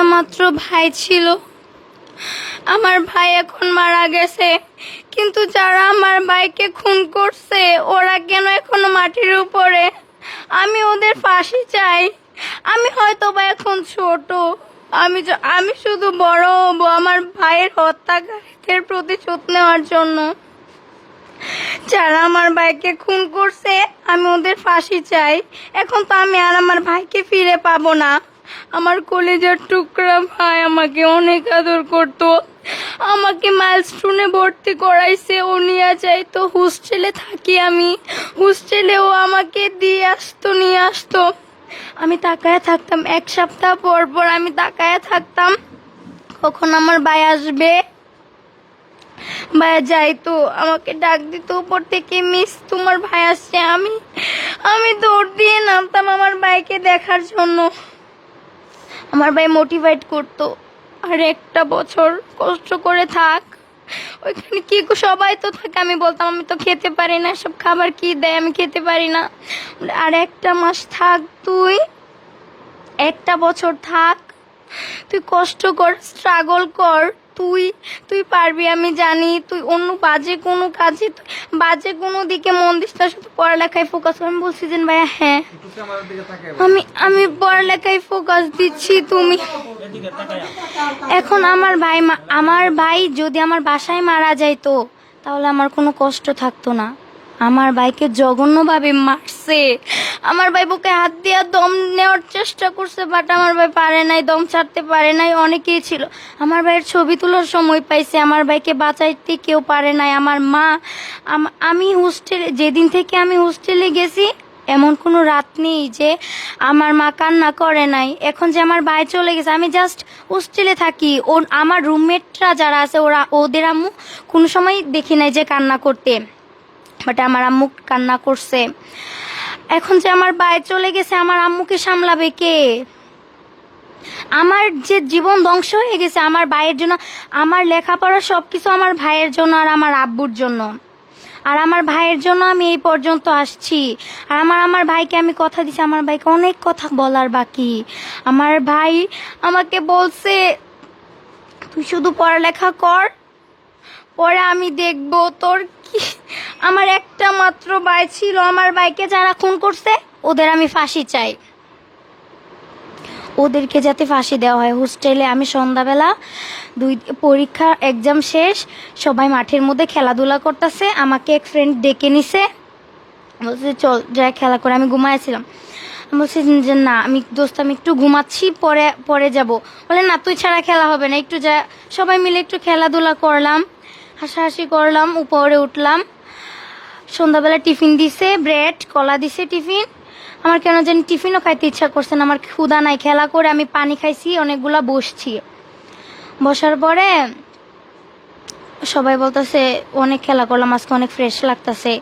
একটা মাত্র ভাই ছিল। আমার ভাই এখন মারা গেছে। কিন্তু যারা আমার ভাইকে খুন করছে, ওরা কেন এখনও মাটির উপরে? আমি ওদের ফাঁসি চাই। আমি হয়তো বা এখন ছোট। আমি আমি শুধু বড় হব আমার ভাইয়ের হত্যাকারীদের প্রতিশোধ নেওয়ার জন্য। যারা আমার ভাইকে খুন করছে, আমি ওদের ফাঁসি চাই। এখন তো আমি আর আমার ভাইকে ফিরে পাবো না। আমার কলেজের টুকরা ভাই আমাকে অনেক আদর করতো। আমাকে মাইলস্টোনে ভর্তি করাইছে, ও নিয়ে যাই তো হোস্টেলে থাকি আমি। হোস্টেলেও আমাকে দিয়ে আসতো, নিয়ে আসতো। আমি তাকায় থাকতাম। এক সপ্তাহ পর পর আমি তাকায় থাকতাম। কখন আমার ভাই আসবে? ভাইয়া যাই তো আমাকে ডাক দিত, উপর থেকে, মিস, তোমার ভাই আসছে। আমি আমি দৌড় দিয়ে নামতাম আমার ভাইকে দেখার জন্য। আমার ভাই মোটিভেট করতো। আর একটা বছর কষ্ট করে থাক, ওইখানে কি সবাই তো থাকে। আমি বলতাম, আমি তো খেতে পারি না, সব খাবার কি দেয়? আমি খেতে পারি না। আর একটা মাস থাক তুই, একটা বছর থাক, তুই কষ্ট কর স্ট্রাগল কর। তুই তুই পারবি, আমি জানি। তুই অন্য বাজে কোনো কাজে তুই বাজে কোনো দিকে মন দিস না, শুধু পড়ালেখায় ফোকাস কর আমি বলছি যে ভাইয়া হ্যাঁ। আমি আমি পড়ালেখায় ফোকাস দিচ্ছি, তুমি। এখন আমার ভাই আমার ভাই যদি আমার বাসায় মারা যাইতো, তাহলে আমার কোনো কষ্ট থাকতো না। আমার ভাইকে জঘন্যভাবে মারছে। আমার ভাই বুকে হাত দিয়ে দম নেওয়ার চেষ্টা করছে বাট আমার ভাই পারে নাই, দম ছাড়তে পারে নাই, অনেকেই ছিল। আমার ভাইয়ের ছবি তোলার সময় পাইছে, আমার ভাইকে বাঁচাইতে কেউ পারে নাই। আমার মা, আমি হোস্টেলে যেদিন থেকে আমি হোস্টেলে গেছি, এমন কোনো রাত নেই যে আমার মা কান্না করে নাই। এখন যে আমার ভাই চলে গেছে, আমি জাস্ট হোস্টেলে থাকি। ও আমার রুমমেটরা যারা আছে, ওরা, ওদের আম্মু কোনো সময় দেখি নাই যে কান্না করতে। বাট আমার আম্মু কান্না করছে। এখন যে আমার ভাই চলে গেছে, আমার আম্মুকে সামলাবে কে? আমার যে জীবন ধ্বংস হয়ে গেছে, আমার ভাইয়ের জন্য, আমার লেখাপড়া সব কিছু আমার ভাইয়ের জন্য আর আমার আব্বুর জন্য। আর আমার ভাইয়ের জন্য আমি এই পর্যন্ত আসছি। আর আমার আমার ভাইকে আমি কথা দিছি, আমার ভাইকে অনেক কথা বলার বাকি। আমার ভাই আমাকে বলছে, তুই শুধু পড়ালেখা কর, পরে আমি দেখব তোর কি আমার একটা মাত্র ভাই ছিল, আমার বাইকে যারা খুন করছে, ওদের আমি ফাঁসি চাই। ওদেরকে যাতে ফাঁসি দেওয়া হয়। হোস্টেলে আমি সন্ধ্যাবেলা দুই পরীক্ষা এক্সাম শেষ, সবাই মাঠের মধ্যে খেলাধুলা করতেছে, আমাকে এক ফ্রেন্ড ডেকে নিছে। বলছে, চল যাই খেলা করে। আমি ঘুমাইছিলাম। বলছি যে, না, আমি দোস্ত, আমি একটু ঘুমাচ্ছি, পরে পরে যাব। বলে, না, তুই ছাড়া খেলা হবে না, একটু যা। সবাই মিলে একটু খেলাধুলা করলাম, হাসাহাসি করলাম, উপরে উঠলাম। সন্ধ্যাবেলা টিফিন দিছে, ব্রেড, কলা দিছে টিফিন। আমার কেন জানি টিফিনও খাইতে ইচ্ছা করছে না, আমার ক্ষুধা নাই। খেলা করে আমি পানি খাইছি, অনেকগুলা বসছি। বসার পরে সবাই বলতেছে, অনেক খেলা করলাম, আজকে অনেক ফ্রেশ লাগতেছে।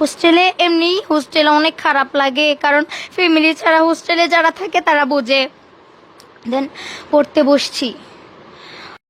হোস্টেলে এমনি, হোস্টেলে অনেক খারাপ লাগে, কারণ ফ্যামিলি ছাড়া হোস্টেলে যারা থাকে তারা বোঝে। দেন পড়তে বসছি।